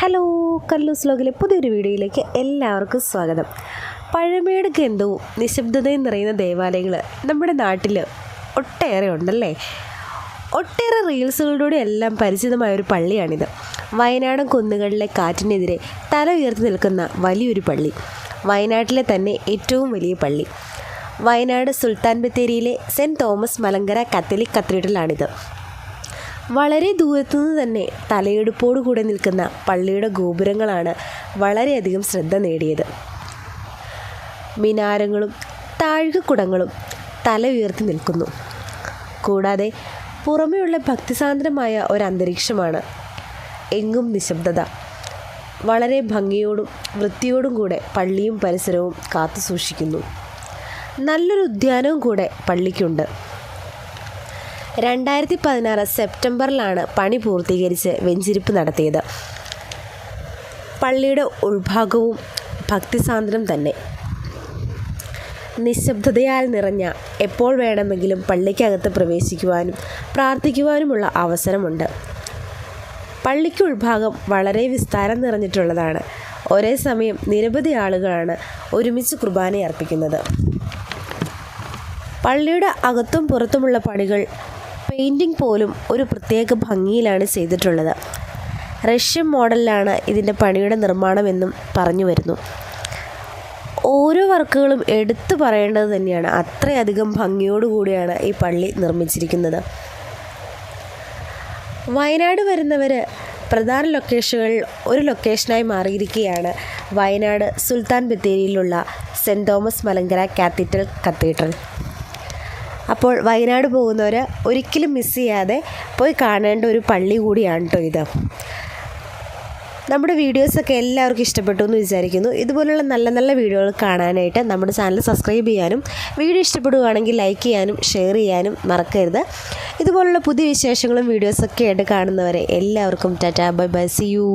Hello കല്ലൂസ് ലോകിലെ പുതിയൊരു വീഡിയോയിലേക്ക് എല്ലാവർക്കും സ്വാഗതം. പഴമയുടെ ഗന്ധവും നിശബ്ദതയും നിറയുന്ന ദേവാലയങ്ങൾ നമ്മുടെ നാട്ടിൽ ഒട്ടേറെ ഉണ്ടല്ലേ? ഒട്ടേറെ റീൽസുകളിലൂടെ എല്ലാം പരിചിതമായ ഒരു പള്ളിയാണിത്. വയനാടൻ കുന്നുകളിലെ കാറ്റിനെതിരെ തല ഉയർത്തി നിൽക്കുന്ന വലിയൊരു പള്ളി. വയനാട്ടിലെ തന്നെ ഏറ്റവും വലിയ പള്ളി. വയനാട് സുൽത്താൻ ബത്തേരിയിലെ സെന്റ് തോമസ് മലങ്കര കത്തലിക് കത്തീഡ്രലാണിത്. വളരെ ദൂരത്തുനിന്ന് തന്നെ തലയെടുപ്പോടു കൂടെ നിൽക്കുന്ന പള്ളിയുടെ ഗോപുരങ്ങളാണ് വളരെയധികം ശ്രദ്ധ നേടിയത്. മിനാരങ്ങളും താഴ്കക്കുടങ്ങളും തല ഉയർത്തി നിൽക്കുന്നു. കൂടാതെ പുറമെയുള്ള ഭക്തിസാന്ദ്രമായ ഒരന്തരീക്ഷമാണ് എങ്ങും നിശബ്ദത. വളരെ ഭംഗിയോടും വൃത്തിയോടും കൂടെ പള്ളിയും പരിസരവും കാത്തുസൂക്ഷിക്കുന്നു. നല്ലൊരു ഉദ്യാനവും കൂടെ പള്ളിക്കുണ്ട്. രണ്ടായിരത്തി പതിനാറ് സെപ്റ്റംബറിലാണ് പണി പൂർത്തീകരിച്ച് വെഞ്ചിരിപ്പ് നടത്തിയത്. പള്ളിയുടെ ഉൾഭാഗവും ഭക്തിസാന്ദ്രം തന്നെ. നിശബ്ദതയാൽ നിറഞ്ഞ എപ്പോൾ വേണമെങ്കിലും പള്ളിക്കകത്ത് പ്രവേശിക്കുവാനും പ്രാർത്ഥിക്കുവാനുമുള്ള അവസരമുണ്ട്. പള്ളിക്ക് ഉൾഭാഗം വളരെ വിസ്താരം നിറഞ്ഞിട്ടുള്ളതാണ്. ഒരേ സമയം നിരവധി ആളുകളാണ് ഒരുമിച്ച് കുർബാന അർപ്പിക്കുന്നത് പള്ളിയുടെ അകത്തും പുറത്തുമുള്ള പണികൾ പെയിന്റിംഗ് പോലും ഒരു പ്രത്യേക ഭംഗിയിലാണ് ചെയ്തിട്ടുള്ളത്. റഷ്യൻ മോഡലിലാണ് ഇതിന്റെ പണിയുടെ നിർമ്മാണമെന്നും പറഞ്ഞു വരുന്നു. ഓരോ വർക്കുകളും എടുത്തു പറയേണ്ടത് തന്നെയാണ്. അത്രയധികം ഭംഗിയോടുകൂടിയാണ് ഈ പള്ളി നിർമ്മിച്ചിരിക്കുന്നത്. വയനാട് വരുന്നവർ പ്രധാന ലൊക്കേഷനുകളിൽ ഒരു ലൊക്കേഷനായി മാറിയിരിക്കുകയാണ്. Wayanad Sultan ബത്തേരിയിലുള്ള saint Thomas Malankara cathedral cathedral. അപ്പോൾ വയനാട് പോകുന്നവർ ഒരിക്കലും മിസ് ചെയ്യാതെ പോയി കാണേണ്ട ഒരു പള്ളി കൂടിയാണ് കേട്ടോ ഇത്. നമ്മുടെ വീഡിയോസൊക്കെ എല്ലാവർക്കും ഇഷ്ടപ്പെട്ടു എന്ന് വിചാരിക്കുന്നു. ഇതുപോലുള്ള നല്ല നല്ല വീഡിയോകൾ കാണാനായിട്ട് നമ്മുടെ ചാനൽ സബ്സ്ക്രൈബ് ചെയ്യാനും വീഡിയോ ഇഷ്ടപ്പെടുകയാണെങ്കിൽ ലൈക്ക് ചെയ്യാനും ഷെയർ ചെയ്യാനും മറക്കരുത്. ഇതുപോലുള്ള പുതിയ വിശേഷങ്ങളും വീഡിയോസൊക്കെ ആയിട്ട് കാണുന്നവരെ എല്ലാവർക്കും tata bye bye see you